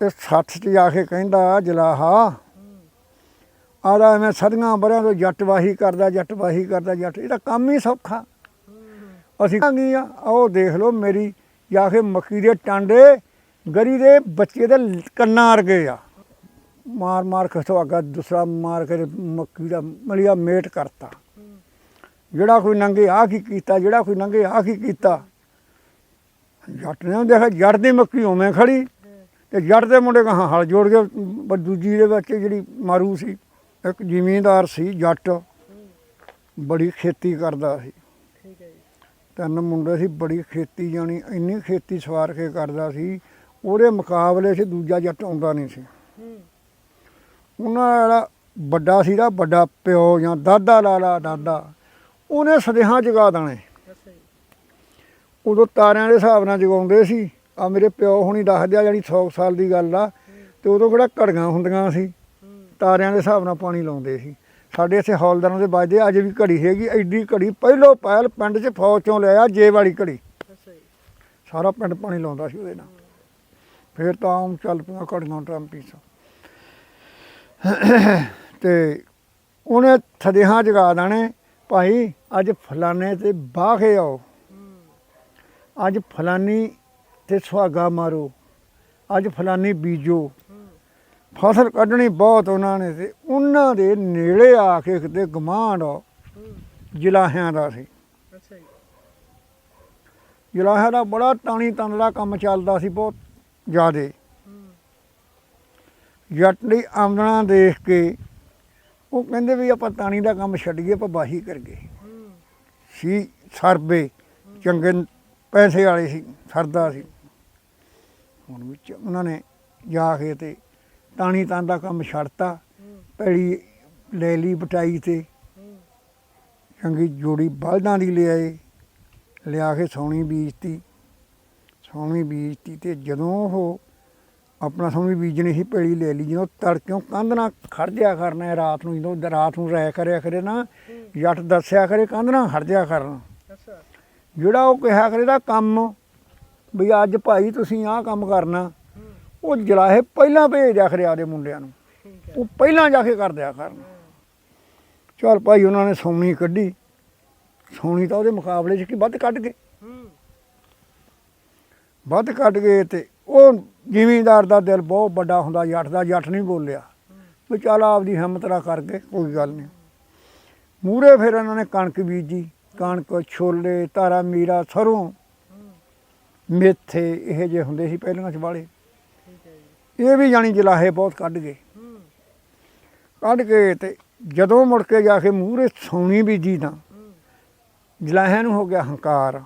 ਇਹ ਸੱਥ 'ਚ ਜਾ ਕੇ ਕਹਿੰਦਾ, ਜਲਾਹਾ ਆਦਾ ਮੈਂ ਸਦੀਆਂ ਬਰਿਆਂ ਤੋਂ ਜੱਟ ਵਾਹੀ ਕਰਦਾ, ਜੱਟ ਵਾਹੀ ਕਰਦਾ, ਜੱਟ, ਇਹਦਾ ਕੰਮ ਹੀ ਸੌਖਾ। ਅਸੀਂ ਕਹਾਂਗੀ ਆ ਉਹ ਦੇਖ ਲਓ ਮੇਰੀ ਜਾ ਕੇ ਮੱਕੀ ਦੇ ਟਾਂਡੇ, ਗਰੀ ਦੇ ਬੱਚੇ ਦੇ ਕੰਨਾਂ ਅਰਗੇ ਆ। ਮਾਰ ਮਾਰ ਕੇ ਸੁਹਾਗਾ, ਦੂਸਰਾ ਮਾਰ ਕੇ ਮੱਕੀ ਦਾ ਮਲੀਆ ਮੇਟ ਕਰਤਾ। ਜਿਹੜਾ ਕੋਈ ਨੰਗੇ ਆ ਕੀ ਕੀਤਾ, ਜਿਹੜਾ ਕੋਈ ਨੰਗੇ ਆ ਕੀ ਕੀਤਾ। ਜੱਟ ਨੇ ਦੇਖਿਆ ਜੱਟ ਦੀ ਮੱਕੀ ਉਵੇਂ ਖੜੀ। ਤੇ ਜੱਟ ਦੇ ਮੁੰਡੇ ਕਹਾਂ ਹਲ ਜੋੜ ਕੇ ਬ- ਦੂਜੀ ਦੇ ਵਿੱਚ ਜਿਹੜੀ ਮਾਰੂ ਸੀ ਇੱਕ ਜ਼ਿਮੀਂਦਾਰ ਸੀ ਜੱਟ। ਬੜੀ ਖੇਤੀ ਕਰਦਾ ਸੀ। ਠੀਕ ਹੈ ਜੀ। ਤਿੰਨ ਮੁੰਡੇ ਸੀ ਬੜੀ ਖੇਤੀ ਜਾਣੀ ਇੰਨੀ ਖੇਤੀ ਸਵਾਰ ਕੇ ਕਰਦਾ ਸੀ ਉਹਦੇ ਮੁਕਾਬਲੇ 'ਚ ਦੂਜਾ ਜੱਟ ਆਉਂਦਾ ਨਹੀਂ ਸੀ। ਹੂੰ। ਉਹਨਾਂ ਦਾ ਜਿਹੜਾ ਵੱਡਾ ਸੀ ਨਾ ਵੱਡਾ ਪਿਓ ਜਾਂ ਦਾਦਾ ਲਾਲਾ ਦਾਦਾ। ਉਹਨੇ ਸਦੇਹਾਂ ਜਗਾ ਦੇਣੇ। ਅੱਛਾ ਜੀ। ਉਦੋਂ ਤਾਰਿਆਂ ਦੇ ਹਿਸਾਬ ਨਾਲ ਜਗਾਉਂਦੇ ਸੀ। ਆ ਮੇਰੇ ਪਿਓ ਹੁਣੀ ਦੱਸਦੇ ਆ ਜਿਹੜੀ 100 ਸਾਲ ਦੀ ਗੱਲ ਆ ਤੇ ਉਦੋਂ ਕਿਹੜਾ ਘੜੀਆਂ ਹੁੰਦੀਆਂ ਸੀ। ਤਾਰਿਆਂ ਦੇ ਹਿਸਾਬ ਨਾਲ ਪਾਣੀ ਲਾਉਂਦੇ ਸੀ। ਸਾਡੇ ਇੱਥੇ ਹੌਲਦਾਰਾਂ ਦੇ ਵੱਜਦੇ ਅੱਜ ਵੀ ਘੜੀ ਹੈਗੀ ਐਡੀ ਘੜੀ ਪਹਿਲੋ ਪਹਿਲ ਪਿੰਡ 'ਚ ਫੌਜ ਚੋਂ ਲਿਆ ਜੇ ਵਾਲੀ ਘੜੀ। ਸਾਰਾ ਪਿੰਡ ਪਾਣੀ ਲਾਉਂਦਾ ਸੀ ਉਹਦੇ ਨਾਲ। ਫਿਰ ਤਾਂ ਆਮ ਚੱਲ ਪਈਆਂ ਘੜੀਆਂ ਟਰੰਪੀ ਸੋ ਤੇ ਉਹਨੇ ਥਦੇਹਾਂ ਜਗਾ ਦੇਣੇ ਭਾਈ ਅੱਜ ਫਲਾਣੇ ਤੇ ਬਾਹੇ ਆਓ। ਅੱਜ ਫਲਾਨੀ ਤੇ ਸੁਹਾਗਾ ਮਾਰੋ। ਅੱਜ ਫਲਾਨੀ ਬੀਜੋ। ਫਸਲ ਕੱਢਣੀ ਬਹੁਤ ਉਹਨਾਂ ਨੇ ਤੇ ਉਹਨਾਂ ਦੇ ਨੇੜੇ ਆ ਕੇ ਕਿਤੇ ਗਮਾਂਡ ਜਿਲਾਹਿਆਂ ਦਾ ਸੀ। ਅੱਛਾ ਜੀ। ਜਿਲਾਹਿਆਂ ਦਾ ਬੜਾ ਤਾਣੀ ਤੰਦਲਾ ਕੰਮ ਚੱਲਦਾ ਸੀ ਬਹੁਤ ਜ਼ਿਆਦੇ। ਹੂੰ ਜੱਟ ਦੀ ਆਮਦਨਾ ਦੇਖ ਕੇ ਉਹ ਕਹਿੰਦੇ ਵੀ ਆਪਾਂ ਤਾਣੀ ਦਾ ਕੰਮ ਛੱਡੀਏ ਆਪਾਂ ਬਾਹੀ ਕਰਗੇ ਸੀ ਸਰਬੇ ਚੰਗੇ ਪੈਸੇ ਵਾਲੇ ਸੀ ਸਰਦਾ ਸੀ। ਹੁਣ ਵਿੱਚ ਉਹਨਾਂ ਨੇ ਜਾ ਕੇ ਤੇ ਤਾਣੀ ਤਾਂ ਦਾ ਕੰਮ ਛੱਡਤਾ। ਪੈੜੀ ਲੈ ਲਈ ਬਟਾਈ ਤੇ। ਚੰਗੀ ਜੋੜੀ ਬਲਦਾਂ ਦੀ ਲਿਆਏ ਲਿਆ ਕੇ ਸੌਣੀ ਬੀਜਤੀ। ਸੌਣੀ ਬੀਜਤੀ ਤੇ ਜਦੋਂ ਉਹ ਆਪਣਾ ਸੌਣੀ ਬੀਜਣੀ ਸੀ ਪੈੜੀ ਲੈ ਲਈ। ਜਦੋਂ ਤੜਕਿਓਂ ਕੰਧ ਨਾਲ ਖੜ ਜਿਆ ਕਰਨਾ ਰਾਤ ਨੂੰ ਜਦੋਂ ਰਾਤ ਨੂੰ ਰਹਿ ਕਰਿਆ ਕਰੇ ਨਾ ਜੱਟ ਦੱਸਿਆ ਕਰੇ ਕੰਧ ਨਾਲ ਖੜ ਜਿਆ ਕਰਨਾ ਜਿਹੜਾ ਉਹ ਕਿਹਾ ਕਰੇ ਦਾ ਕੰਮ ਵੀ ਅੱਜ ਭਾਈ ਤੁਸੀਂ ਆਹ ਕੰਮ ਕਰਨਾ। ਉਹ ਜਲਾਹੇ ਪਹਿਲਾਂ ਭੇਜ ਦਿਆ ਕਰੇ ਆਦੇ ਮੁੰਡਿਆਂ ਨੂੰ। ਉਹ ਪਹਿਲਾਂ ਜਾ ਕੇ ਕਰ ਦਿਆ ਕਰਨ। ਚਲ ਭਾਈ ਉਹਨਾਂ ਨੇ ਸੌਣੀ ਕੱਢੀ। ਸੌਣੀ ਤਾਂ ਉਹਦੇ ਮੁਕਾਬਲੇ 'ਚ ਕੀ ਵੱਧ ਕੱਢ ਗਏ। ਵੱਧ ਕੱਢ ਗਏ ਤੇ ਉਹ ਜ਼ਿਮੀਂਦਾਰ ਦਾ ਦਿਲ ਬਹੁਤ ਵੱਡਾ ਹੁੰਦਾ ਜੱਟ ਦਾ ਜੱਟ ਨਹੀਂ ਬੋਲਿਆ। ਵੀ ਚੱਲ ਆਪਦੀ ਹਿੰਮਤ ਨਾਲ ਕਰ ਗਏ ਕੋਈ ਗੱਲ ਨਹੀਂ। ਮੂਰੇ ਫਿਰ ਇਹਨਾਂ ਨੇ ਕਣਕ ਬੀਜੀ ਕਣਕ ਛੋਲੇ ਤਾਰਾ ਮੀਰਾ ਸਰੋਂ ਮੇਥੇ ਇਹ ਜੇ ਹੁੰਦੇ ਸੀ ਪਹਿਲਾਂ ਚ ਵਾਲੇ ਇਹ ਵੀ ਜਾਣੀ ਜਲਾਹੇ ਬਹੁਤ ਕੱਢ ਗਏ। ਕੱਢ ਕੇ ਤੇ ਜਦੋਂ ਮੁੜ ਕੇ ਜਾ ਕੇ ਮੂਹਰੇ ਸੌਣੀ ਬੀਜੀ ਤਾਂ ਹੂੰ ਜਲਾਹਿਆਂ ਨੂੰ ਹੋ ਗਿਆ ਹੰਕਾਰ।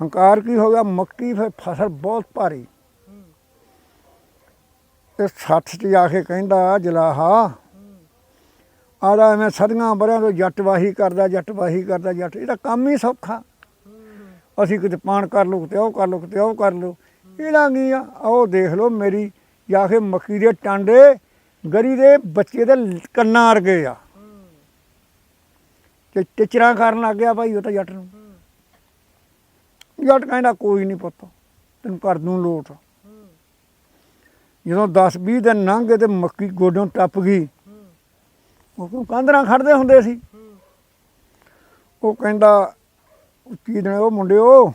ਹੰਕਾਰ ਕੀ ਹੋ ਗਿਆ? ਮੱਕੀ ਫਿਰ ਫਸਲ ਬਹੁਤ ਭਾਰੀ। ਹੂੰ ਤੇ ਸੱਥ 'ਚ ਜਾ ਕੇ ਕਹਿੰਦਾ, ਜਲਾਹਾ ਹੂੰ ਆਦਾ ਮੈਂ ਸਦੀਆਂ ਬਰਿਆਂ ਤੋਂ ਜੱਟ ਵਾਹੀ ਕਰਦਾ ਜੱਟ ਵਾਹੀ ਕਰਦਾ, ਜੱਟ, ਇਹਦਾ ਕੰਮ ਹੀ ਸੌਖਾ। ਅਸੀਂ ਕਿਤੇ ਪਾਣ ਕਰ ਲਓ ਕਿਤੇ ਉਹ ਕਰ ਲਓ ਕਿਤੇ ਉਹ ਕਰ ਲਓ ਇਹਦਾ ਕੀ ਆ? ਉਹ ਦੇਖ ਲਓ ਮੇਰੀ ਜਾ ਕੇ ਮੱਕੀ ਦੇ ਟਾਂਡੇ, ਗਰੀ ਦੇ ਬੱਚੇ ਦੇ ਕੰਨਾਂ ਵਰਗੇ ਆ। ਤੇ ਟਿਚਰਾਂ ਕਰਨ ਲੱਗ ਗਿਆ ਭਾਈ ਉਹ ਤਾਂ ਜੱਟ ਨੂੰ। ਜੱਟ ਕਹਿੰਦਾ, ਕੋਈ ਨਹੀਂ ਪੁੱਤ, ਤੈਨੂੰ ਕਰ ਦੂੰ ਲੋਟ। ਜਦੋਂ 10 20 ਦਿਨ ਲੰਘ ਗਏ ਤੇ ਮੱਕੀ ਗੋਡੋਂ ਟੱਪ ਗਈ। ਉਹ ਕੰਧਰਾਂ ਖੜਦੇ ਹੁੰਦੇ ਸੀ? ਉਹ ਕਹਿੰਦਾ ਕੀ ਦਿਨ ਉਹ ਮੁੰਡਿਓ?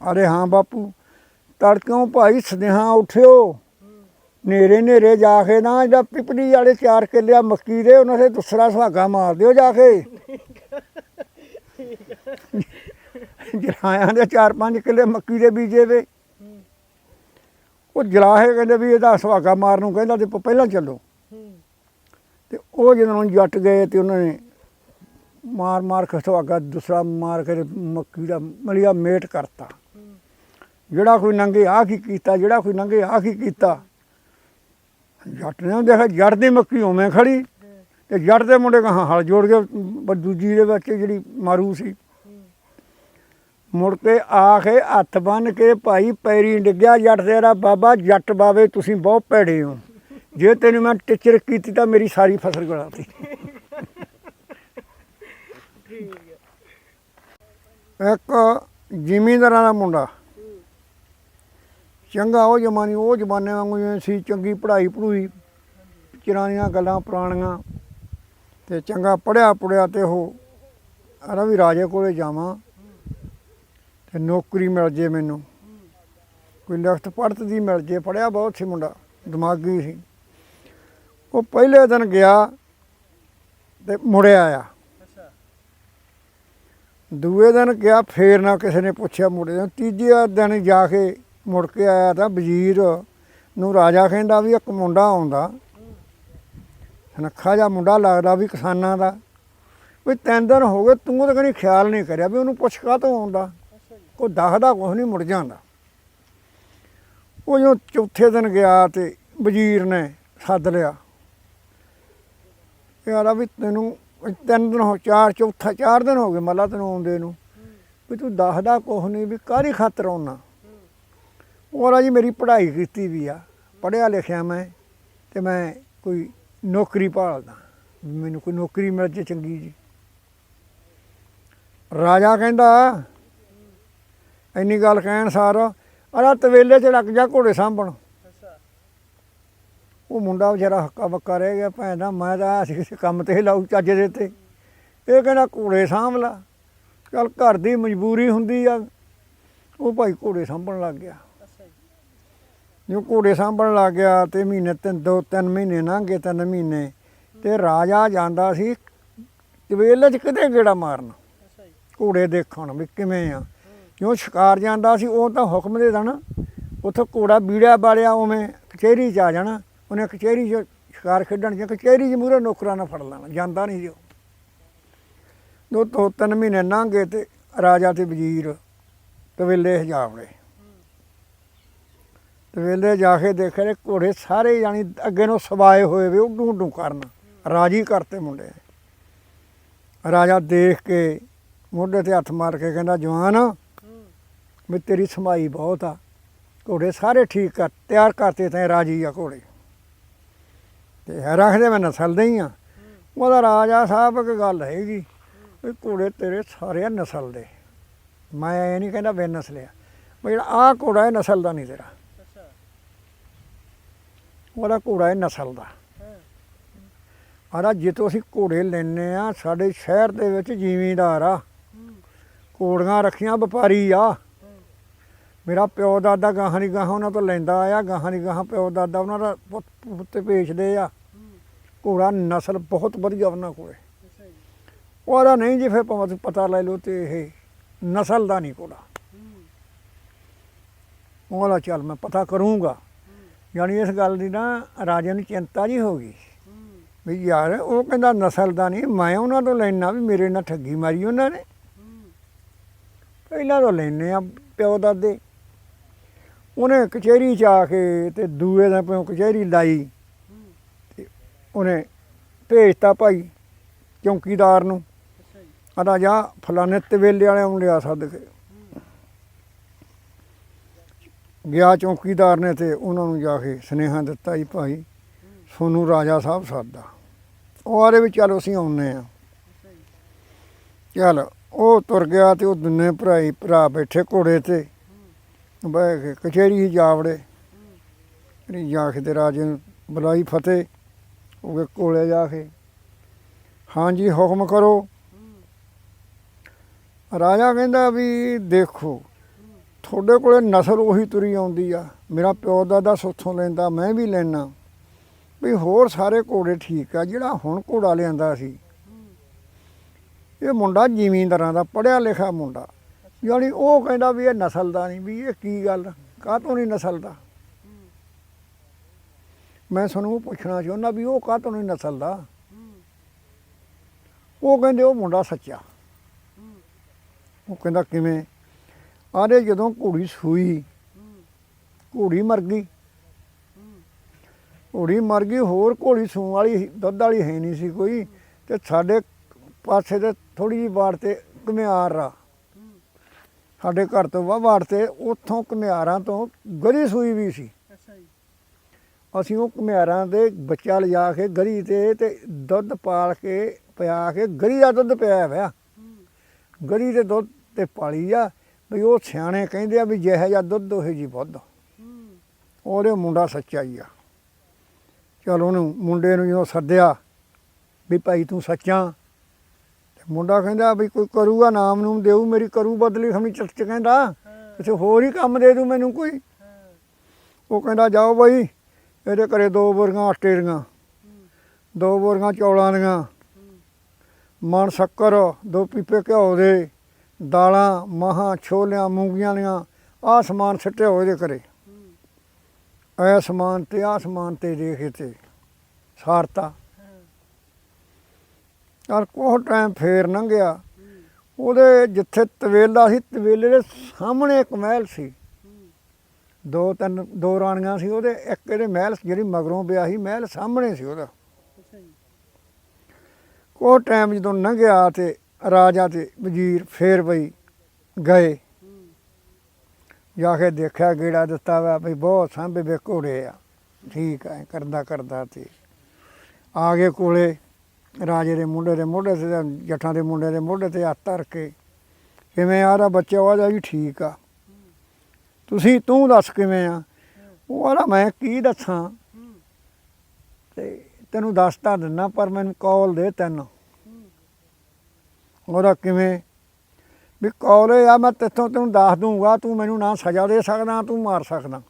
ਅਰੇ ਹਾਂ ਬਾਪੂ ਤੜਕਿਓਂ ਭਾਈ ਸਦੇਹਾਂ ਉਠਿਓ। ਹੂੰ ਨੇਰੇ ਨੇਰੇ ਜਾ ਕੇ ਨਾ ਜਾਂ ਪਿਪਲੀ ਵਾਲੇ ਚਾਰ ਕਿੱਲਿਆ ਮੱਕੀ ਦੇ, ਉਹਨਾਂ ਦੇ ਦੂਸਰਾ ਸੁਹਾਗਾ ਮਾਰ ਦਿਓ ਜਾ ਕੇ। ਜਲਾਇਆਂ ਦੇ ਚਾਰ ਪੰਜ ਕਿੱਲੇ ਮੱਕੀ ਦੇ ਬੀਜੇ ਵੇ। ਉਹ ਜਲਾਹੇ ਕਹਿੰਦੇ ਵੀ ਇਹਦਾ ਸੁਹਾਗਾ ਮਾਰਨ ਨੂੰ ਕਹਿੰਦਾ ਤੇ ਪਹਿਲਾਂ ਚੱਲੋ। ਤੇ ਉਹ ਜਦੋਂ ਜੱਟ ਗਏ ਤੇ ਉਹਨਾਂ ਨੇ ਮਾਰ ਮਾਰ ਕੇ ਸੁਹਾਗਾ ਦੂਸਰਾ ਮਾਰ ਕੇ ਮੱਕੀ ਦਾ ਮਲਿਆ ਮੇਟ ਕਰਤਾ। ਜਿਹੜਾ ਕੋਈ ਨੰਗੇ ਆ ਕੀ ਕੀਤਾ, ਜਿਹੜਾ ਕੋਈ ਨੰਗੇ ਆ ਕੀ ਕੀਤਾ। ਜੱਟ ਨੇ ਦੇਖਿਆ, ਜੱਟ ਦੀ ਮੱਕੀ ਉਵੇਂ ਖੜੀ ਤੇ ਜੱਟ ਦੇ ਮੁੰਡੇ ਕਹਾ ਹਲ ਜੋੜ ਕੇ ਦੂਜੀ ਦੇ ਵਿੱਚ ਜਿਹੜੀ ਮਾਰੂ ਸੀ। ਮੁੜ ਕੇ ਆ ਕੇ ਹੱਥ ਬੰਨ ਕੇ ਭਾਈ ਪੈਰੀ ਡਿੱਗਿਆ ਜੱਟ ਤੇਰਾ ਬਾਬਾ ਜੱਟ ਬਾਵੇ, ਤੁਸੀਂ ਬਹੁਤ ਭੈੜੇ ਹੋ। ਜੇ ਤੈਨੂੰ ਮੈਂ ਟਿਚਰ ਕੀਤੀ ਤਾਂ ਮੇਰੀ ਸਾਰੀ ਫਸਲ ਗਲਾਤੀ ਠੀਕ ਹੈ ਇੱਕ ਜ਼ਿਮੀਂਦਾਰਾਂ ਦਾ ਮੁੰਡਾ। ਚੰਗਾ ਉਹ ਜਮਾਨੀ, ਉਹ ਜ਼ਮਾਨੇ ਵਾਂਗੂ ਜਿਵੇਂ ਸੀ, ਚੰਗੀ ਪੜ੍ਹਾਈ ਪੜੂਈ ਚਿਰਾਣੀਆਂ ਗੱਲਾਂ ਪੁਰਾਣੀਆਂ, ਤੇ ਚੰਗਾ ਪੜਿਆ ਪੜਿਆ ਤੇ ਉਹ ਆਰਾ ਵੀ ਰਾਜੇ ਕੋਲੇ ਜਾਵਾਂ ਤੇ ਨੌਕਰੀ ਮਿਲ ਜੇ ਮੈਨੂੰ। ਕੋਈ ਲਿਖਤ ਪੜਤ ਦੀ ਮਿਲ ਜੇ ਪੜਿਆ ਬਹੁਤ ਸੀ ਮੁੰਡਾ, ਦਿਮਾਗੀ ਸੀ। ਉਹ ਪਹਿਲੇ ਦਿਨ ਗਿਆ ਤੇ ਮੁੜਿਆ ਆਇਆ। ਦੂਏ ਦਿਨ ਗਿਆ ਫੇਰ ਨਾ ਕਿਸੇ ਨੇ ਪੁੱਛਿਆ ਮੁੜੇ ਨੂੰ। ਤੀਜੇ ਦਿਨ ਜਾ ਕੇ ਮੁੜ ਕੇ ਆਇਆ ਤਾਂ ਵਜ਼ੀਰ ਨੂੰ ਰਾਜਾ ਕਹਿੰਦਾ ਵੀ ਇੱਕ ਮੁੰਡਾ ਆਉਂਦਾ। ਸੁਨੱਖਾ ਜਿਹਾ ਮੁੰਡਾ ਲੱਗਦਾ ਵੀ ਕਿਸਾਨਾਂ ਦਾ। ਵੀ ਤਿੰਨ ਦਿਨ ਹੋ ਗਏ ਤੂੰ ਤਾਂ ਕਣੀ ਖਿਆਲ ਨਹੀਂ ਕਰਿਆ ਵੀ ਉਹਨੂੰ ਪੁੱਛ ਕਾ ਤੋਂ ਆਉਂਦਾ। ਉਹ ਦੱਸਦਾ ਕੁਛ ਨਹੀਂ, ਮੁੜ ਜਾਂਦਾ। ਉਹ ਜੋ ਚੌਥੇ ਦਿਨ ਗਿਆ ਤੇ ਵਜ਼ੀਰ ਨੇ ਸੱਦ ਲਿਆ। ਯਾਰਾ ਵੀ ਤੈਨੂੰ ਤਿੰਨ ਦਿਨ ਹੋ, ਚਾਰ ਚੌਥਾ, ਚਾਰ ਦਿਨ ਹੋ ਗਏ ਮੱਲਾ ਤੈਨੂੰ ਆਉਂਦੇ ਨੂੰ। ਵੀ ਤੂੰ ਦੱਸਦਾ ਕੁਛ ਨਹੀਂ ਵੀ ਕਾਹਦੀ ਖਾਤਰ ਆਉਣਾ। ਉਹਰਾ ਜੀ ਮੇਰੀ ਪੜ੍ਹਾਈ ਕੀਤੀ ਵੀ ਆ, ਪੜ੍ਹਿਆ ਲਿਖਿਆ ਮੈਂ, ਤੇ ਮੈਂ ਕੋਈ ਨੌਕਰੀ ਭਾਲਦਾ। ਮੈਨੂੰ ਕੋਈ ਨੌਕਰੀ ਮਿਲ ਜੇ ਚੰਗੀ ਜੀ। ਰਾਜਾ ਕਹਿੰਦਾ, ਇੰਨੀ ਗੱਲ ਕਹਿਣ ਸਾਰ, ਅਰਾ ਤਵੇਲੇ 'ਚ ਲੱਗ ਜਾ ਘੋੜੇ ਸਾਂਭਣ। ਉਹ ਮੁੰਡਾ ਵਿਚਾਰਾ ਹੱਕਾ ਬੱਕਾ ਰਹਿ ਗਿਆ ਭੈਣ ਦਾ ਮੈਂ ਤਾਂ ਆਇਆ ਸੀ ਕਿਸੇ ਕੰਮ ਤੇ ਲਾਉ ਚੱਜ ਦੇ ਤੇ। ਇਹ ਕਹਿੰਦਾ ਘੋੜੇ ਸਾਂਭ ਲਾ। ਚੱਲ ਘਰ ਦੀ ਮਜਬੂਰੀ ਹੁੰਦੀ ਆ ਉਹ ਭਾਈ ਘੋੜੇ ਸਾਂਭਣ ਲੱਗ ਗਿਆ। ਜੀ। ਘੋੜੇ ਸਾਂਭਣ ਲੱਗ ਗਿਆ ਤੇ ਮਹੀਨੇ ਤਿੰਨ ਦੋ ਤਿੰਨ ਮਹੀਨੇ ਲੰਘ ਗਏ ਤਿੰਨ ਮਹੀਨੇ ਤੇ ਰਾਜਾ ਜਾਂਦਾ ਸੀ ਤਵੇਲੇ 'ਚ ਕਿਤੇ ਗੇੜਾ ਮਾਰਨ। ਘੋੜੇ ਦੇਖਣ ਵੀ ਕਿਵੇਂ ਆ। ਜੋ ਸ਼ਿਕਾਰ ਜਾਂਦਾ ਸੀ ਉਹ ਤਾਂ ਹੁਕਮ ਦੇ ਦੇਣਾ। ਉੱਥੇ ਘੋੜਾ ਬੀੜਿਆ ਬਾੜਿਆ ਉਵੇਂ ਕਚਹਿਰੀ 'ਚ ਆ ਜਾਣਾ। ਉਹਨੇ ਕਚਹਿਰੀ 'ਚ ਸ਼ਿਕਾਰ ਖੇਡਣ ਜਾਂ ਕਚਹਿਰੀ 'ਚ ਮੂਹਰੇ ਨੌਕਰਾਂ ਨਾਲ ਫੜ ਲੈਣਾ, ਜਾਂਦਾ ਨਹੀਂ ਜੋ ਦੋ ਦੋ ਤਿੰਨ ਮਹੀਨੇ ਲੰਘੇ ਤੇ ਰਾਜਾ ਤੇ ਵਜ਼ੀਰ ਤਵੇਲੇ ਹਜਾਵੜੇ ਤਵੇਲੇ ਜਾ ਕੇ ਦੇਖੇ ਤੇ ਘੋੜੇ ਸਾਰੇ ਜਾਨੀ ਅੱਗੇ ਨੂੰ ਸਵਾਏ ਹੋਏ ਵੇ ਉੱਡੂ ਉੱਡੂ ਕਰਨ, ਰਾਜੀ ਕਰਤੇ ਮੁੰਡੇ। ਰਾਜਾ ਦੇਖ ਕੇ ਮੋਢੇ ਤੇ ਹੱਥ ਮਾਰ ਕੇ ਕਹਿੰਦਾ, ਜਵਾਨ, ਵੀ ਤੇਰੀ ਸਮਾਈ ਬਹੁਤ ਆ। ਘੋੜੇ ਸਾਰੇ ਠੀਕ ਕਰ, ਤਿਆਰ ਕਰਤੇ ਤੈਂ ਰਾਜੀ ਆ ਘੋੜੇ। ਤੇ ਹੈ ਰੱਖਦੇ ਮੈਂ ਨਸਲ ਦੇ ਹੀ ਆ ਉਹਦਾ ਰਾਜਾ ਸਾਹਿਬ ਇੱਕ ਗੱਲ ਹੈਗੀ ਵੀ ਘੋੜੇ ਤੇਰੇ ਸਾਰੇ ਆ ਨਸਲ ਦੇ। ਮੈਂ ਇਹ ਨਹੀਂ ਕਹਿੰਦਾ ਬੇ ਨਸਲਿਆ ਵੀ ਜਿਹੜਾ ਆ ਘੋੜਾ ਇਹ ਨਸਲ ਦਾ ਨਹੀਂ ਤੇਰਾ। ਉਹਦਾ ਘੋੜਾ ਇਹ ਨਸਲ ਦਾ। ਹਾਂ। ਆਰਾ ਜਿੱਤੋਂ ਅਸੀਂ ਘੋੜੇ ਲੈਨੇ ਆ ਸਾਡੇ ਸ਼ਹਿਰ ਦੇ ਵਿੱਚ ਜ਼ਿਮੀਂਦਾਰ ਆ। ਹੂੰ। ਘੋੜੀਆਂ ਰੱਖੀਆਂ ਵਪਾਰੀ ਆ। ਹੂੰ। ਮੇਰਾ ਪਿਓ ਦਾਦਾ ਗਾਹਾਂ ਦੀ ਗਾਹਾਂ ਉਹਨਾਂ ਤੋਂ ਲੈਂਦਾ ਆਇਆ ਗਾਹਾਂ ਦੀ ਗਾਹਾਂ ਪਿਓ ਦਾਦਾ ਉਹਨਾਂ ਦਾ ਪੁੱਤ ਪੁੱਤ ਵੇਚਦੇ ਆ। ਹੂੰ ਘੋੜਾ ਨਸਲ ਬਹੁਤ ਵਧੀਆ ਉਹਨਾਂ ਕੋਲੇ ਉਹਦਾ ਨਹੀਂ ਜੀ, ਫਿਰ ਭਾਵੇਂ ਪਤਾ ਲੈ ਲਓ ਤੇ ਇਹ ਨਸਲ ਦਾ ਨਹੀਂ ਘੋੜਾ। ਉਹਦਾ ਚੱਲ ਮੈਂ ਪਤਾ ਕਰੂੰਗਾ। ਯਾਨੀ ਇਸ ਗੱਲ ਦੀ ਨਾ ਰਾਜੇ ਨੂੰ ਚਿੰਤਾ ਜੀ ਹੋ ਗਈ। ਵੀ ਯਾਰ ਉਹ ਕਹਿੰਦਾ ਨਸਲ ਦਾ ਨਹੀਂ, ਮੈਂ ਉਹਨਾਂ ਤੋਂ ਲੈਣਾ ਵੀ ਮੇਰੇ ਨਾਲ ਠੱਗੀ ਮਾਰੀ ਉਹਨਾਂ ਨੇ। ਪਹਿਲਾਂ ਤੋਂ ਲੈਨੇ ਆ ਪਿਓ ਦਾਦੇ। ਉਹਨੇ ਕਚਹਿਰੀ ਚ ਆ ਕੇ ਤੇ ਦੂਏ ਦਾ ਪਿਓ ਕਚਹਿਰੀ ਲਾਈ। ਉਹਨੇ ਭੇਜਤਾ ਭਾਈ ਚੌਕੀਦਾਰ ਨੂੰ। ਅੱਛਾ ਜਾ ਫਲਾਣੇ ਤਵੇਲੇ ਵਾਲਿਆਂ ਨੂੰ ਲਿਆ ਸੱਦ ਕੇ। ਗਿਆ ਚੌਕੀਦਾਰ ਨੇ ਤੇ ਉਹਨਾਂ ਨੂੰ ਜਾ ਕੇ ਸੁਨੇਹਾ ਦਿੱਤਾ ਜੀ ਭਾਈ, ਸੋਨੂੰ ਰਾਜਾ ਸਾਹਿਬ ਸੱਦਾ ਉਹ ਆਰੇ ਵੀ ਚਲੋ ਅਸੀਂ ਆਉਨੇ ਆ ਅੱਛਾ ਚੱਲ ਉਹ ਤੁਰ ਗਿਆ ਤੇ ਉਹ ਦੁੰਨੇ ਭਰਾਈ, ਭਰਾ ਬੈਠੇ ਘੋੜੇ ਤੇ। ਬਹਿ ਕੇ ਕਚਹਿਰੀ ਹੀ ਜਾਵੜੇ ਜਾ ਕੇ ਤੇ ਰਾਜੇ ਨੂੰ ਬੁਲਾਈ ਫਤਿਹ। ਉਹਦੇ ਕੋਲੇ ਜਾ ਕੇ। ਹਾਂਜੀ, ਹੁਕਮ ਕਰੋ। ਰਾਜਾ ਕਹਿੰਦਾ ਵੀ ਦੇਖੋ, ਤੁਹਾਡੇ ਕੋਲੇ ਨਸਲ ਉਹੀ ਤੁਰੀ ਆਉਂਦੀ ਆ। ਮੇਰਾ ਪਿਓ ਦਾਦਾ ਸੁੱਥੋਂ ਲੈਂਦਾ, ਮੈਂ ਵੀ ਲੈਣਾ ਵੀ ਹੋਰ ਸਾਰੇ ਘੋੜੇ ਠੀਕ ਆ, ਜਿਹੜਾ ਹੁਣ ਘੋੜਾ ਲਿਆਂਦਾ ਸੀ। ਇਹ ਮੁੰਡਾ ਜ਼ਿਮੀਂਦਾਰਾਂ ਦਾ ਪੜਿਆ ਲਿਖਿਆ ਮੁੰਡਾ। ਯਾਨੀ ਉਹ ਕਹਿੰਦਾ ਵੀ ਇਹ ਨਸਲ ਦਾ ਨਹੀਂ, ਵੀ ਇਹ ਕੀ ਗੱਲ? ਕਾਹ ਤੋਂ ਨਹੀਂ ਨਸਲ ਦਾ? ਮੈਂ ਤੁਹਾਨੂੰ ਉਹ ਪੁੱਛਣਾ ਚਾਹੁੰਦਾ ਵੀ ਉਹ ਕਾਹਤੋਂ ਨਹੀਂ ਨਸਲ ਦਾ ਉਹ ਕਹਿੰਦੇ ਉਹ ਮੁੰਡਾ ਸੱਚਾ। ਉਹ ਕਹਿੰਦਾ ਕਿਵੇਂ? ਆਰੇ ਜਦੋਂ ਘੋੜੀ ਸੂਈ, ਘੋੜੀ ਮਰ ਗਈ। ਘੋੜੀ ਮਰ ਗਈ, ਹੋਰ ਘੋੜੀ ਸੂਣ ਵਾਲੀ ਦੁੱਧ ਵਾਲੀ ਹੈ ਨਹੀਂ ਸੀ ਕੋਈ। ਤੇ ਸਾਡੇ ਪਾਸੇ ਤੇ ਥੋੜੀ ਜਿਹੀ ਬਾੜ ਤੇ ਘਮਿਆਰ ਆ। ਸਾਡੇ ਘਰ ਤੋਂ ਵਾਹ ਬਾੜ ਤੇ ਉੱਥੋਂ ਘਮਿਆਰਾਂ ਤੋਂ ਗਰੀ ਸੂਈ ਵੀ ਸੀ। ਅਸੀਂ ਉਹ ਘੁਮਿਆਰਾਂ ਦੇ ਬੱਚਾ ਲਿਜਾ ਕੇ ਗਰੀ ਤੇ ਤੇ ਦੁੱਧ ਪਾਲ ਕੇ ਪਿਆ ਕੇ ਗਰੀ ਦਾ ਦੁੱਧ ਪਿਆ ਹੋਇਆ। ਗਰੀ ਦੇ ਦੁੱਧ ਤੇ ਪਾਲੀ ਆ ਵੀ ਉਹ ਸਿਆਣੇ ਕਹਿੰਦੇ ਆ ਵੀ ਜਿਹੋ ਜਿਹਾ ਦੁੱਧ ਉਹੇ ਜੀ ਬੁੱਧ ਹੂੰ ਉਹਦੇ ਮੁੰਡਾ ਸੱਚਾ ਹੀ ਆ। ਚਲ ਉਹਨੂੰ ਮੁੰਡੇ ਨੂੰ ਜਦੋਂ ਸੱਦਿਆ ਵੀ ਭਾਈ ਤੂੰ ਸੱਚਾ। ਤੇ ਮੁੰਡਾ ਕਹਿੰਦਾ ਵੀ ਕੋਈ ਕਰੂਗਾ ਨਾਮ ਨੂੰ ਦੇਊ ਮੇਰੀ ਕਰੂ ਬਦਲੀ ਹਮੀ ਚਰਚ ਕਹਿੰਦਾ। ਕਿਸੇ ਹੋਰ ਹੀ ਕੰਮ ਦੇ ਦੂ ਮੈਨੂੰ ਕੋਈ। ਉਹ ਕਹਿੰਦਾ ਜਾਓ ਬਾਈ। ਇਹਦੇ ਘਰੇ ਦੋ ਬੋਰੀਆਂ ਆਟੇ ਦੀਆਂ ਦੋ ਬੋਰੀਆਂ ਚੌਲਾਂ ਦੀਆਂ, ਮਣ ਸ਼ੱਕਰ, ਦੋ ਪੀਪੇ ਘਿਓ ਦੇ, ਦਾਲਾਂ, ਮਹਾਂ, ਛੋਲਿਆਂ, ਮੂੰਗੀਆਂ ਦੀਆਂ, ਆਹ ਸਮਾਨ ਸਿੱਟੇ ਹੋਏ ਦੇ ਘਰੇ। ਹੂੰ ਐ ਸਮਾਨ ਤੇ ਆਹ ਸਮਾਨ ਤੇ ਦੇਖੇ ਤੇ ਸਾਰਤਾ। ਹਾਂ ਯਾਰ ਕੋਹ ਟਾਈਮ ਫੇਰ ਲੰਘਿਆ। ਉਹਦੇ ਜਿੱਥੇ ਤਵੇਲਾ ਸੀ, ਤਵੇਲੇ ਦੇ ਸਾਹਮਣੇ ਇੱਕ ਮਹਿਲ ਸੀ। ਦੋ ਤਿੰਨ ਦੋ ਰਾਣੀਆਂ ਸੀ ਉਹਦੇ ਇੱਕ ਇਹਦੇ ਮਹਿਲ ਜਿਹੜੀ ਮਗਰੋਂ ਪਿਆ ਸੀ ਮਹਿਲ ਸਾਹਮਣੇ ਸੀ ਉਹਦਾ। ਉਹ ਟਾਈਮ ਜਦੋਂ ਲੰਘਿਆ ਤੇ ਰਾਜਾ ਤੇ ਵਜ਼ੀਰ ਫੇਰ ਬਈ ਗਏ। ਜਾ ਕੇ ਦੇਖਿਆ ਗੇੜਾ ਦਿੱਤਾ ਵਾ ਵੀ ਬਹੁਤ ਸਾਂਭੇ ਵੇ ਘੋੜੇ ਆ। ਠੀਕ ਹੈ ਕਰਦਾ ਕਰਦਾ ਤੇ ਆ ਗਏ ਕੋਲੇ। ਰਾਜੇ ਦੇ ਮੁੰਡੇ ਦੇ ਮੋਢੇ ਤੇ ਜਾਂ ਜੱਟਾਂ ਦੇ ਮੁੰਡੇ ਦੇ ਮੋਢੇ ਤੇ ਹੱਥ ਧਰ ਕੇ। ਕਿਵੇਂ ਆ ਰਾ ਬੱਚਾ ਉਹਦਾ ਜੀ ਠੀਕ ਆ। ਤੁਸੀਂ ਤੂੰ ਦੱਸ ਕਿਵੇਂ ਆ? ਉਹ ਆਲਾ ਮੈਂ ਕੀ ਦੱਸਾਂ? ਤੇ ਤੈਨੂੰ ਦੱਸ ਤਾਂ ਦਿੰਨਾ, ਪਰ ਮੈਨੂੰ ਕਾਲ ਦੇ ਤੈਨੂੰ। ਉਹਦਾ ਕਿਵੇਂ? ਵੀ ਕਾਲ ਆ, ਮੈਂ ਤੇਥੋਂ ਤੈਨੂੰ ਦੱਸ ਦੂੰਗਾ ਤੂੰ ਮੈਨੂੰ ਨਾ ਸਜ਼ਾ ਦੇ ਸਕਦਾ, ਤੂੰ ਮਾਰ ਸਕਦਾ।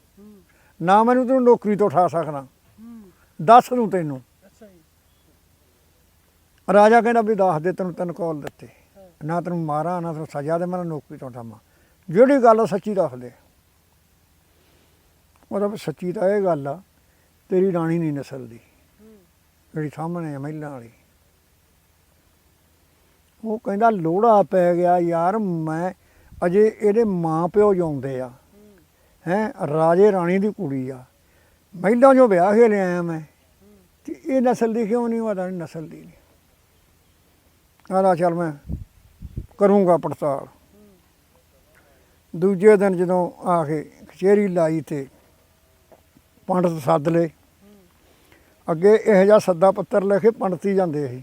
ਨਾ ਮੈਨੂੰ ਤੈਨੂੰ ਨੌਕਰੀ ਤੋਂ ਉਠਾ ਸਕਦਾ। ਦੱਸ ਦੂੰ ਤੈਨੂੰ। ਰਾਜਾ ਕਹਿੰਦਾ ਵੀ ਦੱਸ ਦੇ, ਤੈਨੂੰ ਤੈਨੂੰ ਕਾਲ ਦਿੱਤੇ। ਨਾ ਤੈਨੂੰ ਮਾਰਾਂ, ਨਾ ਤੈਨੂੰ ਸਜ਼ਾ ਦੇ, ਮੈਂ ਨੌਕਰੀ ਤੋਂ ਉਠਾਵਾਂ। ਜਿਹੜੀ ਗੱਲ ਸੱਚੀ ਦੱਸ ਦੇ। ਉਹ ਵੀ ਸੱਚੀ ਤਾਂ ਇਹ ਗੱਲ ਆ, ਤੇਰੀ ਰਾਣੀ ਨਹੀਂ ਨਸਲ ਦੀ ਜਿਹੜੀ ਸਾਹਮਣੇ ਆ ਮਹਿਲਾਂ ਵਾਲੀ। ਉਹ ਕਹਿੰਦਾ ਲੋੜਾ ਪੈ ਗਿਆ ਯਾਰ, ਮੈਂ ਅਜੇ ਇਹਦੇ ਮਾਂ ਪਿਓ ਜਿਉਂਦੇ ਆ। ਹੂੰ ਹੈ ਰਾਜੇ ਰਾਣੀ ਦੀ ਕੁੜੀ ਆ। ਮਹਿਲਾਂ ਜੋ ਵਿਆਹ ਕੇ ਲਿਆਇਆ ਮੈਂ। ਤੇ ਇਹ ਨਸਲ ਦੀ ਕਿਉਂ ਨਹੀਂ ਪਤਾ ਨਸਲ ਦੀ ਨਹੀਂ। ਆਦਾ ਚੱਲ ਮੈਂ ਕਰੂੰਗਾ ਪੜਤਾਲ। ਦੂਜੇ ਦਿਨ ਜਦੋਂ ਆ ਕੇ ਕਚਹਿਰੀ ਲਾਈ ਤੇ ਪੰਡਤ ਸੱਦ ਲਏ। ਅੱਗੇ ਇਹੋ ਜਿਹਾ ਸੱਦਾ ਪੱਤਰ ਲੈ ਕੇ ਪੰਡਤੀ ਜਾਂਦੇ ਸੀ।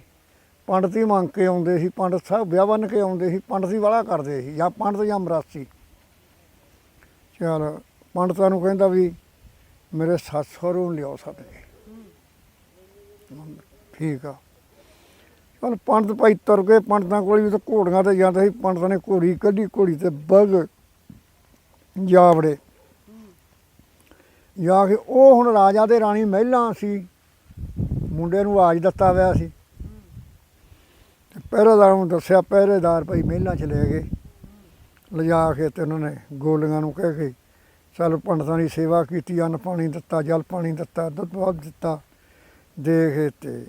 ਪੰਡਤੀ ਮੰਗ ਕੇ ਆਉਂਦੇ ਸੀ, ਪੰਡਤ ਸਾਹਿਬ ਵਿਆਹ ਬੰਨ ਕੇ ਆਉਂਦੇ ਸੀ, ਪੰਡਤੀ ਵਾਲਾ ਕਰਦੇ ਸੀ, ਜਾਂ ਪੰਡਤ ਜਾਂ ਮਰਾਸੀ। ਚਲ, ਪੰਡਤਾਂ ਨੂੰ ਕਹਿੰਦਾ ਵੀ ਮੇਰੇ ਸੱਸ ਸਹੁਰੇ ਨੂੰ ਲਿਆਓ ਸਾਡੇ। ਠੀਕ ਆ। ਚਲ, ਪੰਡਤ ਭਾਈ ਤੁਰ ਗਏ, ਪੰਡਤਾਂ ਕੋਲ ਵੀ ਤਾਂ ਘੋੜੀਆਂ ਤੇ ਜਾਂਦੇ ਸੀ, ਪੰਡਤਾਂ ਨੇ ਘੋੜੀ ਕੱਢੀ, ਘੋੜੀ ਤੇ ਬਗ ਜਾਵੜੇ ਜਾ ਕੇ ਉਹ ਹੁਣ ਰਾਜਾ ਤੇ ਰਾਣੀ ਮਹਿਲਾਂ ਸੀ। ਮੁੰਡੇ ਨੂੰ ਆਜ ਦਿੱਤਾ ਹੋਇਆ ਸੀ। ਤੇ ਪਹਿਰੇਦਾਰ ਨੂੰ ਦੱਸਿਆ, ਪਹਿਰੇਦਾਰ ਭਾਈ ਮਹਿਲਾਂ ਚ ਲੈ ਗਏ। ਲਿਜਾ ਕੇ ਤੇ ਉਹਨਾਂ ਨੇ ਗੋਲੀਆਂ ਨੂੰ ਕਹਿ ਕੇ, ਚੱਲ ਪੰਡਤਾਂ ਦੀ ਸੇਵਾ ਕੀਤੀ, ਅੰਨ ਪਾਣੀ ਦਿੱਤਾ, ਜਲ ਪਾਣੀ ਦਿੱਤਾ, ਦੁੱਧ ਦੁੱਧ ਦਿੱਤਾ, ਦੇ ਕੇ ਤੇ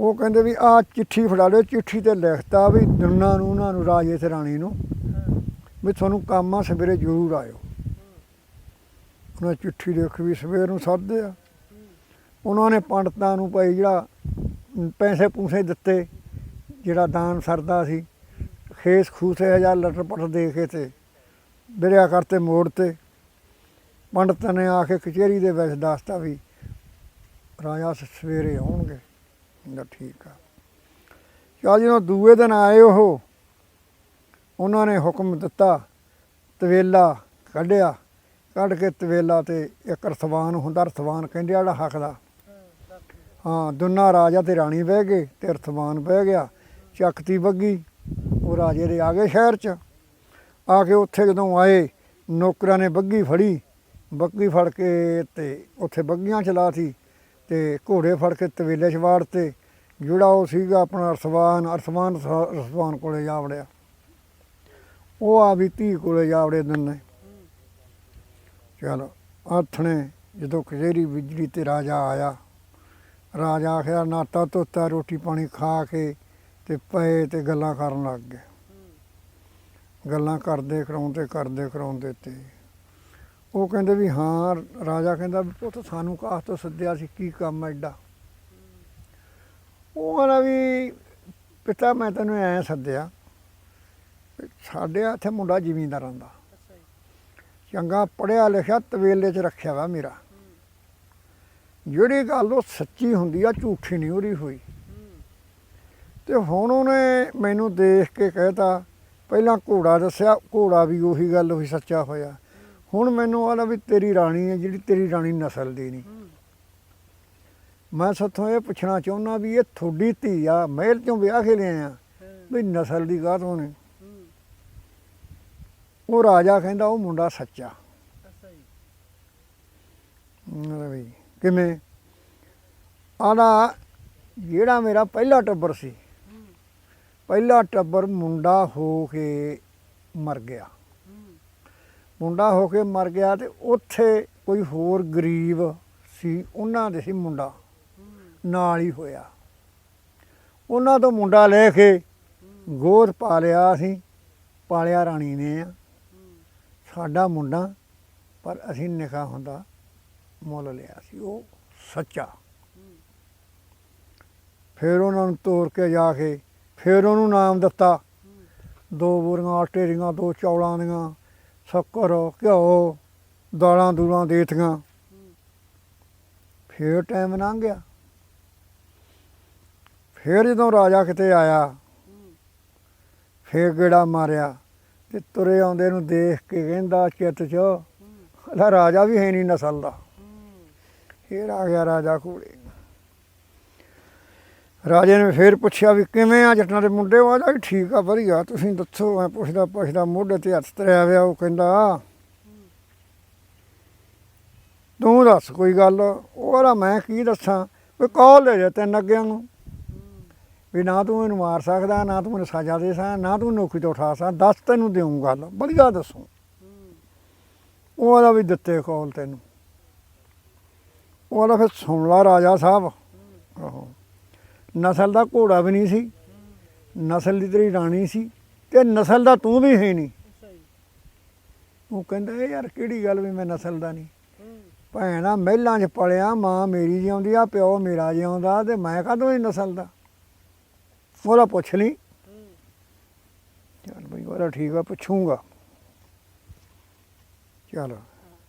ਉਹ ਕਹਿੰਦੇ ਵੀ ਆ ਚਿੱਠੀ ਫੜਾ ਲਿਓ, ਚਿੱਠੀ ਤੇ ਲਿਖਤਾ ਵੀ ਦੁਨਾ ਨੂੰ, ਉਹਨਾਂ ਨੂੰ, ਰਾਜੇ ਤੇ ਰਾਣੀ ਨੂੰ ਵੀ ਤੁਹਾਨੂੰ ਕੰਮ ਆ, ਸਵੇਰੇ ਜ਼ਰੂਰ ਆਇਓ। ਉਹਨਾਂ ਚਿੱਠੀ ਲਿਖ ਵੀ ਸਵੇਰ ਨੂੰ ਸੱਦਦੇ ਆ। ਉਹਨਾਂ ਨੇ ਪੰਡਤਾਂ ਨੂੰ ਭਾਈ ਜਿਹੜਾ ਪੈਸੇ ਪੂਸੇ ਦਿੱਤੇ, ਜਿਹੜਾ ਦਾਨ ਸਰਦਾ ਸੀ। ਖੇਸ ਖੂਸੇ ਹਜ਼ਾਰ ਲਟਰ ਪਟ ਦੇ ਕੇ ਤੇ ਬਿਰਿਆ ਕਰਤੇ ਮੋੜ ਤੇ ਪੰਡਤਾਂ ਨੇ ਆ ਕੇ ਕਚਹਿਰੀ ਦੇ ਵਿੱਚ ਦੱਸਤਾ ਵੀ ਰਾਜਾ ਸਵੇਰੇ ਆਉਣਗੇ। ਕਹਿੰਦਾ ਠੀਕ ਆ। ਚਲ ਜਦੋਂ ਦੂਏ ਦਿਨ ਆਏ ਉਹ, ਉਹਨਾਂ ਨੇ ਹੁਕਮ ਦਿੱਤਾ, ਤਵੇਲਾ ਕੱਢਿਆ। ਕੱਢ ਕੇ ਤਵੇਲਾ ਤੇ ਇੱਕ ਰਸਵਾਨ ਹੁੰਦਾ, ਰਸਵਾਨ ਕਹਿੰਦੇ ਆ ਜਿਹੜਾ ਹੱਕ ਦਾ। ਹਾਂ ਰੱਖ ਦੋਨਾਂ ਰਾਜਾ ਤੇ ਰਾਣੀ ਬਹਿ ਗਏ ਤੇ ਰਸਵਾਨ ਬਹਿ ਗਿਆ, ਚੱਕਤੀ ਬੱਗੀ ਉਹ ਰਾਜੇ ਦੇ ਆ ਗਏ ਸ਼ਹਿਰ 'ਚ। ਆ ਕੇ ਉੱਥੇ ਜਦੋਂ ਆਏ, ਨੌਕਰਾਂ ਨੇ ਬੱਗੀ ਫੜੀ ਬੱਗੀ ਫੜ ਕੇ ਤੇ ਉੱਥੇ ਬੱਗੀਆਂ ਚਲਾਤੀ ਤੇ ਘੋੜੇ ਫੜ ਕੇ ਤਵੇਲੇ 'ਚ ਵਾੜਤੇ। ਜਿਹੜਾ ਉਹ ਸੀਗਾ ਆਪਣਾ ਰਸਵਾਨ ਅਰਸਮਾਨ ਰਸਵਾਨ ਕੋਲੇ ਜਾ ਵੜਿਆ। ਉਹ ਆ ਵੀ ਧੀ ਕੋਲੇ ਜਾ ਵੜੇ ਦੋਨੇ। ਚਲ ਆਥਣੇ ਜਦੋਂ ਕਚਹਿਰੀ ਬਿਜਲੀ ਤੇ ਰਾਜਾ ਆਇਆ, ਰਾਜਾ ਆਖਿਆ, ਨਾਤਾ ਧੋਤਾ, ਰੋਟੀ ਪਾਣੀ ਖਾ ਕੇ ਤੇ ਪਏ ਤੇ ਗੱਲਾਂ ਕਰਨ ਲੱਗ ਗਏ। ਗੱਲਾਂ ਕਰਦੇ ਕਰਾਉਂਦੇ ਕਰਦੇ ਕਰਾਉਂਦੇ ਤੇ ਉਹ ਕਹਿੰਦੇ ਵੀ ਹਾਂ, ਰਾਜਾ ਕਹਿੰਦਾ ਵੀ ਪੁੱਤ ਸਾਨੂੰ ਕਾਹ ਤੋਂ ਸੱਦਿਆ ਸੀ, ਕੀ ਕੰਮ ਐ ਐਡਾ ਉਹ ਕਹਿੰਦਾ ਵੀ ਪਿਤਾ ਮੈਂ ਤੈਨੂੰ ਐ ਸੱਦਿਆ, ਸਾਡੇ ਇੱਥੇ ਮੁੰਡਾ ਜ਼ਿਮੀਂਦਾਰਾਂ ਦਾ ਚੰਗਾ ਪੜਿਆ ਲਿਖਿਆ ਤਵੇਲੇ 'ਚ ਰੱਖਿਆ ਵਾ ਮੇਰਾ। ਜਿਹੜੀ ਗੱਲ ਉਹ ਸੱਚੀ ਹੁੰਦੀ ਆ ਝੂਠੀ ਨਹੀਂ ਉਹਦੀ ਹੋਈ। ਤੇ ਹੁਣ ਉਹਨੇ ਮੈਨੂੰ ਦੇਖ ਕੇ ਕਹਿਤਾ ਪਹਿਲਾਂ ਘੋੜਾ ਦੱਸਿਆ ਘੋੜਾ ਵੀ ਉਹੀ ਗੱਲ ਹੋਈ ਸੱਚਾ ਹੋਇਆ। ਹੁਣ ਮੈਨੂੰ ਆਦਾ ਵੀ ਤੇਰੀ ਰਾਣੀ ਹੈ ਜਿਹੜੀ ਤੇਰੀ ਰਾਣੀ ਨਸਲ ਦੀ ਨਹੀਂ। ਮੈਂ ਸੱਥੋਂ ਇਹ ਪੁੱਛਣਾ ਚਾਹੁੰਦਾ ਵੀ ਇਹ ਤੁਹਾਡੀ ਧੀ ਆ ਮਹਿਲ ਚੋਂ ਵਿਆਹ ਕੇ ਲਿਆਏ ਆ ਹਾਂ, ਵੀ ਨਸਲ ਦੀ ਕਾਹਤੋਂ ਨੇ? ਹੂੰ ਉਹ ਰਾਜਾ ਕਹਿੰਦਾ ਉਹ ਮੁੰਡਾ ਸੱਚਾ। ਅੱਛਾ ਜੀ। ਵੀ ਕਿਵੇਂ? ਆਦਾ ਜਿਹੜਾ ਮੇਰਾ ਪਹਿਲਾ ਟੱਬਰ ਸੀ ਪਹਿਲਾ ਟੱਬਰ ਮੁੰਡਾ ਹੋ ਕੇ ਮਰ ਗਿਆ। ਮੁੰਡਾ ਹੋ ਕੇ ਮਰ ਗਿਆ ਤੇ ਉੱਥੇ ਕੋਈ ਹੋਰ ਗਰੀਬ ਸੀ ਉਹਨਾਂ ਦੇ ਸੀ ਮੁੰਡਾ। ਨਾਲ ਹੀ ਹੋਇਆ। ਉਹਨਾਂ ਤੋਂ ਮੁੰਡਾ ਲੈ ਕੇ ਗੋਦ ਪਾ ਲਿਆ ਅਸੀਂ ਪਾਲਿਆ ਰਾਣੀ ਨੇ ਆ। ਸਾਡਾ ਮੁੰਡਾ, ਪਰ ਅਸੀਂ ਨਿਕਾ ਹੁੰਦਾ ਮੁੱਲ ਲਿਆ ਸੀ, ਉਹ ਸੱਚਾ। ਫਿਰ ਉਹਨਾਂ ਨੂੰ ਤੋੜ ਕੇ ਜਾ ਕੇ ਫਿਰ ਉਹਨੂੰ ਨਾਮ ਦਿੱਤਾ। ਦੋ ਬੋਰੀਆਂ ਆਟੇ ਦੀਆਂ ਦੋ ਚੌਲਾਂ ਦੀਆਂ, ਸ਼ੱਕਰ, ਘਿਓ, ਦਾਲਾਂ ਦੂਲਾਂ ਦੇਤੀਆਂ। ਫਿਰ ਟਾਈਮ ਲੰਘ ਗਿਆ। ਫਿਰ ਜਦੋਂ ਰਾਜਾ ਕਿਤੇ ਆਇਆ, ਫਿਰ ਗੇੜਾ ਮਾਰਿਆ। ਤੇ ਤੁਰੇ ਆਉਂਦੇ ਨੂੰ ਦੇਖ ਕੇ ਕਹਿੰਦਾ ਚਿੱਤ ਚ ਹੂੰ ਰਾਜਾ ਵੀ ਹੈ ਨਹੀਂ ਨਸਲ ਦਾ। ਹੂੰ ਫੇਰ ਆ ਗਿਆ ਰਾਜਾ ਕੋਲੇ ਰਾਜੇ ਨੇ ਫੇਰ ਪੁੱਛਿਆ ਵੀ ਕਿਵੇਂ ਆ ਜੱਟਾਂ ਦੇ ਮੁੰਡੇ? ਉਹ ਆਦਾ ਠੀਕ ਆ, ਵਧੀਆ। ਤੁਸੀਂ ਦੱਸੋ, ਮੈਂ ਪੁੱਛਦਾ ਪੁੱਛਦਾ, ਮੋਢੇ ਤੇ ਹੱਥ ਧਰਿਆ ਵਿਆ ਉਹ ਕਹਿੰਦਾ, ਤੂੰ ਦੱਸ ਕੋਈ ਗੱਲ? ਉਹ ਆਦਾ ਮੈਂ ਕੀ ਦੱਸਾਂ? ਵੀ ਕਾਲ ਲੈ ਜਾ ਤੈਨੂੰ ਅੱਗਿਆਂ ਨੂੰ। ਵੀ ਨਾ ਤੂੰ ਮੈਨੂੰ ਮਾਰ ਸਕਦਾ ਨਾ ਤੂੰ ਮੈਨੂੰ ਸਜ਼ਾ ਦੇ ਸਕਦਾ ਨਾ ਤੂੰ ਨੌਕਰੀ ਤੋਂ ਉਠਾ ਸਕਦਾ ਦੱਸ ਤੈਨੂੰ ਦੇਉਂ ਗੱਲ ਵਧੀਆ ਦੱਸੂ। ਉਹ ਆਦਾ ਵੀ ਦਿੱਤੇ ਕੌਲ ਤੈਨੂੰ। ਉਹ ਆਦਾ ਫਿਰ ਸੁਣ ਲਾ ਰਾਜਾ ਸਾਹਿਬ। ਆਹੋ। ਨਸਲ ਦਾ ਘੋੜਾ ਵੀ ਨਹੀਂ ਸੀ ਨਸਲ ਦੀ ਤੇਰੀ ਰਾਣੀ ਸੀ ਤੇ ਨਸਲ ਦਾ ਤੂੰ ਵੀ ਹੈ ਨਹੀਂ। ਉਹ ਕਹਿੰਦਾ ਇਹ ਯਾਰ ਕਿਹੜੀ ਗੱਲ ਵੀ ਮੈਂ ਨਸਲ ਦਾ ਨਹੀਂ? ਭੈਣਾ ਮਹਿਲਾਂ 'ਚ ਪਲਿਆ ਮਾਂ ਮੇਰੀ ਜਿਉਂਦੀ ਆ ਪਿਓ ਮੇਰਾ ਜਿਉਂਦਾ ਤੇ ਮੈਂ ਕਦੋਂ ਹੀ ਨਸਲ ਦਾ? ਉਹਦਾ ਪੁੱਛ ਲਈ। ਹੂੰ ਚੱਲ ਬਈ ਉਹਦਾ ਠੀਕ ਆ, ਪੁੱਛੂੰਗਾ। ਚੱਲ,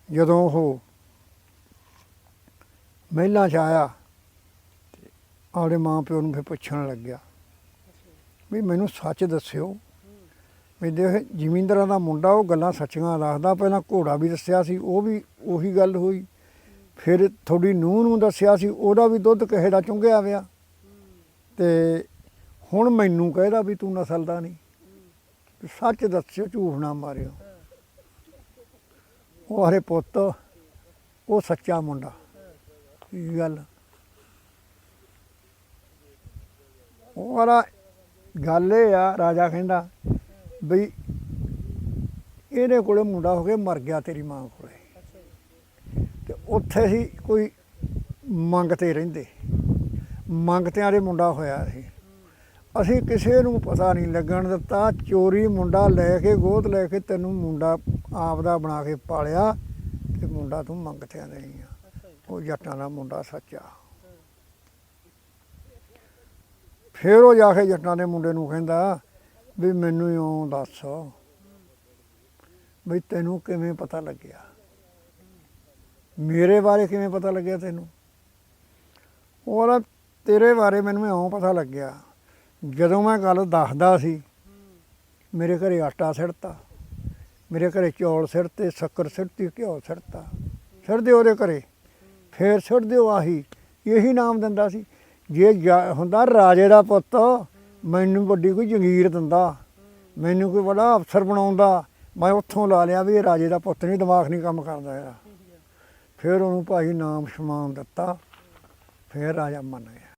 ਜਦੋਂ ਉਹ ਮਹਿਲਾਂ 'ਚ ਆਇਆ ਤੇ ਆਪਦੇ ਮਾਂ ਪਿਓ ਨੂੰ ਫਿਰ ਪੁੱਛਣ ਲੱਗਿਆ ਵੀ ਮੈਨੂੰ ਸੱਚ ਦੱਸਿਓ ਵੀ ਦੇਖ, ਜ਼ਿਮੀਂਦਾਰਾਂ ਦਾ ਮੁੰਡਾ ਉਹ ਗੱਲਾਂ ਸੱਚੀਆਂ ਦੱਸਦਾ, ਪਹਿਲਾਂ ਘੋੜਾ ਵੀ ਦੱਸਿਆ ਸੀ, ਉਹ ਵੀ ਉਹੀ ਗੱਲ ਹੋਈ। ਫਿਰ ਤੁਹਾਡੀ ਨੂੰਹ ਨੂੰ ਦੱਸਿਆ ਸੀ, ਉਹਦਾ ਵੀ ਦੁੱਧ ਕਿਸੇ ਦਾ ਚੁੰਗਿਆ ਵਿਆ ਤੇ ਹੁਣ ਮੈਨੂੰ ਕਹਿਦਾ ਵੀ ਤੂੰ ਨਸਲ ਦਾ ਨਹੀਂ ਸੱਚ ਦੱਸਿਓ, ਝੂਠ ਨਾ ਮਾਰਿਓ। ਉਹ ਹਰੇ ਪੁੱਤ, ਉਹ ਸੱਚਾ ਮੁੰਡਾ। ਕੀ ਗੱਲ? ਉਹ ਵਾਲਾ ਗੱਲ ਇਹ ਆ, ਰਾਜਾ ਕਹਿੰਦਾ ਬਈ ਇਹਦੇ ਕੋਲੇ ਮੁੰਡਾ ਹੋ ਕੇ ਮਰ ਗਿਆ ਤੇਰੀ ਮਾਂ ਕੋਲੇ। ਅੱਛਾ ਤੇ ਉੱਥੇ ਹੀ ਕੋਈ ਮੰਗਤੇ ਰਹਿੰਦੇ। ਮੰਗਤਿਆਂ ਦੇ ਮੁੰਡਾ ਹੋਇਆ ਸੀ। ਅਸੀਂ ਕਿਸੇ ਨੂੰ ਪਤਾ ਨਹੀਂ ਲੱਗਣ ਦਿੱਤਾ। ਚੋਰੀ ਮੁੰਡਾ ਲੈ ਕੇ, ਗੋਦ ਲੈ ਕੇ ਤੈਨੂੰ ਮੁੰਡਾ ਆਪ ਦਾ ਬਣਾ ਕੇ ਪਾਲਿਆ ਤੇ ਮੁੰਡਾ ਤੂੰ ਮੰਗਤਿਆਂ ਦੇ ਆ। ਉਹ ਜੱਟਾਂ ਦਾ ਮੁੰਡਾ ਸੱਚਾ ਫਿਰ ਉਹ ਜਾ ਕੇ ਜੱਟਾਂ ਦੇ ਮੁੰਡੇ ਨੂੰ ਕਹਿੰਦਾ ਵੀ ਮੈਨੂੰ ਇਉਂ ਦੱਸ ਵੀ ਤੈਨੂੰ ਕਿਵੇਂ ਪਤਾ ਲੱਗਿਆ? ਮੇਰੇ ਬਾਰੇ ਕਿਵੇਂ ਪਤਾ ਲੱਗਿਆ ਤੈਨੂੰ? ਉਹ ਤੇਰੇ ਬਾਰੇ ਮੈਨੂੰ ਇਉਂ ਪਤਾ ਲੱਗਿਆ। ਜਦੋਂ ਮੈਂ ਗੱਲ ਦੱਸਦਾ ਸੀ, ਮੇਰੇ ਘਰੇ ਆਟਾ ਸਿੜਤਾ, ਮੇਰੇ ਘਰੇ ਚੌਲ ਸਿੜਤੇ, ਸ਼ੱਕਰ ਸਿੜਤੀ, ਘਿਓ ਸਿੜਤਾ, ਸਿੜਦੇ ਉਹਦੇ ਘਰੇ। ਫੇਰ ਸਿੜ ਦਿਓ ਆਹੀ, ਇਹੀ ਨਾਮ ਦਿੰਦਾ ਸੀ। ਜੇ ਜਾ- ਹੁੰਦਾ ਰਾਜੇ ਦਾ ਪੁੱਤ, ਮੈਨੂੰ ਵੱਡੀ ਕੋਈ ਜੰਗੀਰ ਦਿੰਦਾ, ਮੈਨੂੰ ਕੋਈ ਵੱਡਾ ਅਫਸਰ ਬਣਾਉਂਦਾ, ਮੈਂ ਉੱਥੋਂ ਲਾ ਲਿਆ ਵੀ ਇਹ ਰਾਜੇ ਦਾ ਪੁੱਤ ਨਹੀਂ, ਦਿਮਾਗ ਨਹੀਂ ਕੰਮ ਕਰਦਾ ਇਹਦਾ। ਫਿਰ ਉਹਨੂੰ ਭਾਈ ਨਾਮ ਸ਼ਮਾਨ ਦਿੱਤਾ, ਫਿਰ ਰਾਜਾ ਮੰਨ ਗਿਆ।